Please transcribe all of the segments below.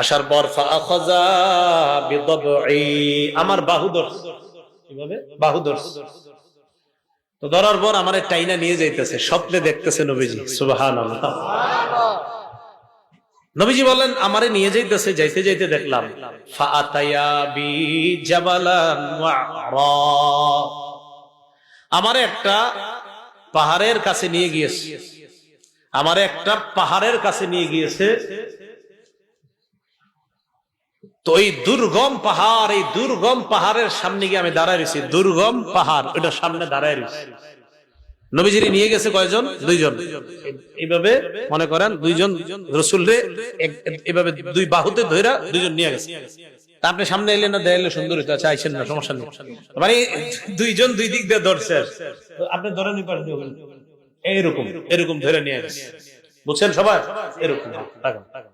আসার পর আমার বাহু ধরছে। কীভাবে? বাহু তো ধরার পর আমার টাইনা নিয়ে যাইতেছে, স্বপ্নে দেখতেছে নবীজি। সুবহানাল্লাহ। নবীজি বলেন আমারে নিয়ে যাইতেছে, যাইতে যাইতে দেখলাম। আমারে একটা পাহাড়ের কাছে নিয়ে গিয়েছে। আমারে একটা পাহাড়ের কাছে নিয়ে গিয়েছে। তো এই দুর্গম পাহাড়, এই দুর্গম পাহাড়ের সামনে গিয়ে আমি দাঁড়ায় রয়েছি। দুর্গম পাহাড় ওটার সামনে দাঁড়ায় রয়েছি। নবীজিরি নিয়ে গেছে কয়জন? দুইজন। এইভাবে মনে করেন, দুইজন রসুলরে এক- এইভাবে দুই বাহুতে ধইরা দুইজন নিয়ে গেছে। আপনি সামনে এলেন না, দেয়ালে সুন্দর হইতে আচ্ছা আইসেন না, সমস্যা নেই। মানে দুইজন দুই দিক দিয়ে ধরছে। আপনি ধরে এইরকম, এরকম ধরে নিয়ে গেছে। বুঝছেন সবাই? এরকম।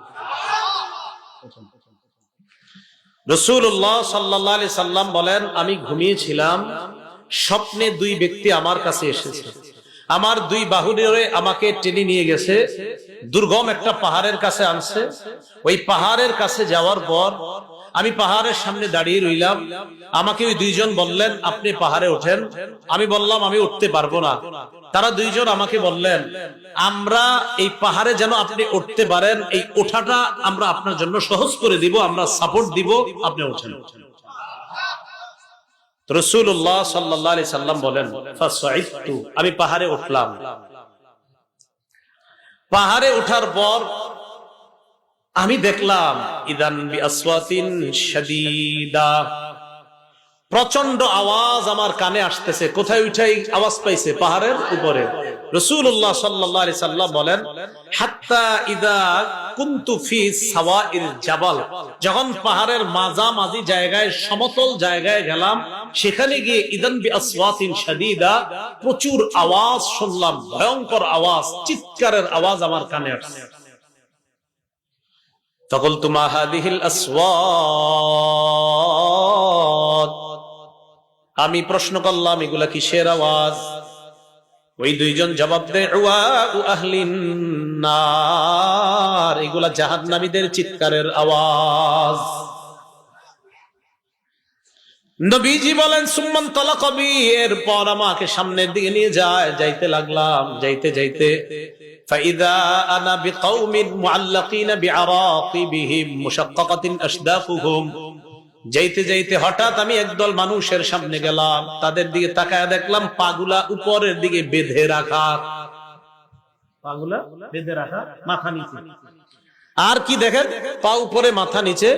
রসুল্লাহ সাল্লাহ আলি সাল্লাম বলেন, আমি ঘুমিয়েছিলাম, স্বপ্নে দুই ব্যক্তি আমার কাছে এসেছে। আমার দুই বাহুরে আমাকে টেনে নিয়ে গেছে, দুর্গম একটা পাহাড়ের কাছে আনছে। ওই পাহাড়ের কাছে যাওয়ার পর আমি পাহাড়ের সামনে দাঁড়িয়ে রইলাম। আমাকে ওই দুইজন বললেন, আপনি পাহাড়ে ওঠেন। আমি বললাম, আমি উঠতে পারব না। তারা দুইজন আমাকে বললেন, আমরা এই পাহাড়ে যেন আপনি উঠতে পারেন, এই ওঠাটা আমরা আপনার জন্য সহজ করে দিব, আমরা সাপোর্ট দিব, আপনি ওঠেন রসুল্লাহ সাল্লাহ আলি সাল্লাম বলেন আমি পাহাড়ে উঠলাম। পাহাড়ে ওঠার পর আমি দেখলাম, ইদান প্রচণ্ড আওয়াজ আমার কানে আসতেছে। কোথায় উঠাই আওয়াজ পাইছে? পাহাড়ের উপরে। মাঝামাঝি জায়গায়, সমতল জায়গায় গেলাম, সেখানে গিয়ে ইদান বি প্রচুর আওয়াজ শুনলাম। ভয়ঙ্কর আওয়াজ, চিৎকারের আওয়াজ আমার কানে আসছে। فقلت ما هذه الأصوات আমি প্রশ্ন করলাম এগুলা কিসের আওয়াজ ওই দুইজন জবাব দেয় "উওয়াউ আহলিন নার এগুলা জাহান্নামীদের চিৎকারের আওয়াজ নবীজি বলেন সুম্মান তলাকবি এরপর আমাকে সামনের দিকে নিয়ে যায় যাইতে লাগলাম যাইতে যাইতে فإذا أنا بقوم معلقين بعراقبهم مشققة أشداقهم যাইতে যাইতে হঠাৎ আমি একদল মানুষের সামনে গেলাম তাদের দিকে তাকায় দেখলাম পাগুলা উপরের দিকে বেঁধে রাখা পাগুলা বেঁধে রাখা মাথা নিচে আর কি দেখেন পা উপরে মাথা নিচে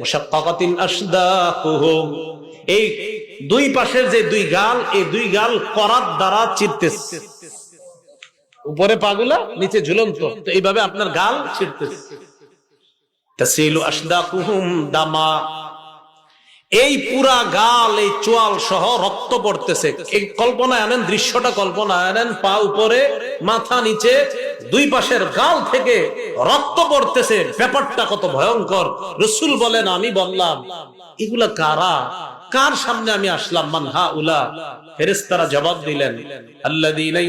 মুশাক্কাকাতিন আসদাকুহুম এই দুই পাশের যে দুই গাল, এই দুই গাল করাত দ্বারা চিরতেছে উপরে পাগুলা, নিচে ঝুলন্ত। এইভাবে আপনার গাল ছিড়তেছে এই পুরা গাল, এই চোয়াল সহ রক্ত পড়তেছে। এই কল্পনা আনেন, দৃশ্যটা কল্পনা আনেন, পা উপরে, মাথা নিচে, দুই পাশের গাল থেকে রক্ত পড়তেছে। ব্যাপারটা কত ভয়ঙ্কর। রসুল বলেন, আমি বললাম, এগুলা কারা? কার সামনে আমি আসলাম? মানহা উলা ফেরেশতারা জবাব দিলেন আল্লাযীনা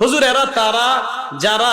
হুজুর এরা তারা যারা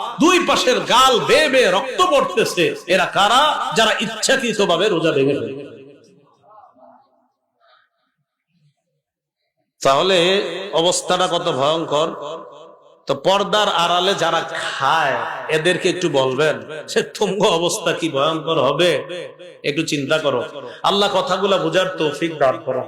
দুই পাশের গাল বেয়ে বেয়ে রক্ত পড়তেছে। এরা কারা? যারা ইচ্ছাকৃত ভাবে রোজা ভেঙে তাহলে অবস্থাটা কত ভয়ঙ্কর? তো পর্দার আড়ালে যারা খায়, এদেরকে একটু বলবেন, সে তুঙ্গ অবস্থা কি ভয়ঙ্কর হবে? একটু চিন্তা করো। আল্লাহ কথাগুলা বোঝার তৌফিক দান করো।